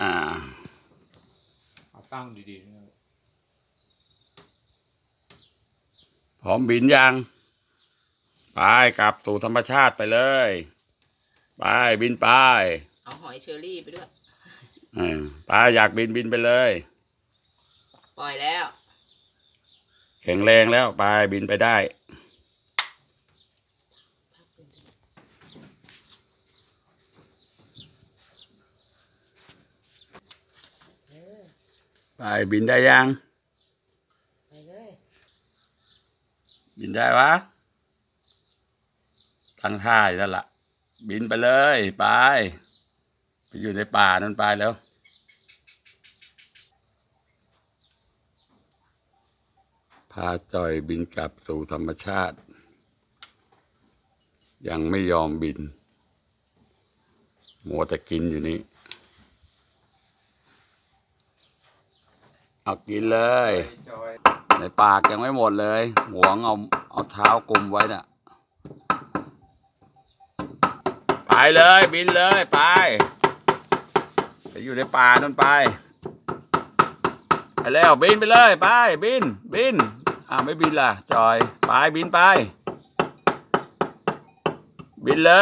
อ่าเอาตั้งดีๆนะพร้อมบินยัง ไปกลับสู่ธรรมชาติไปเลย ไปบินไป เอาหอยเชอรี่ไปด้วยเออไปอยากบินบินไปเลย ปล่อยแล้ว แข็งแรงแล้วไปบินไปได้ ไปบินได้ยังบินได้วะทั้งท่าอยู่นั่นละบินไปเลยไปไปอยู่ในป่านั่นไปแล้วพาจอยบินกลับสู่ธรรมชาติ ยังไม่ยอมบิน มัวแต่กินอยู่นี้ เอากินเลย ในปากยังไม่หมดเลยหวงเอาเอาเท้ากลมไว้น่ะ ไปเลยบินเลยไป ไปอยู่ในป่านั่นไป ไปแล้วบินไปเลยไปบินบินอ้าไม่บินล่ะจอย ไปบินไป บินเลย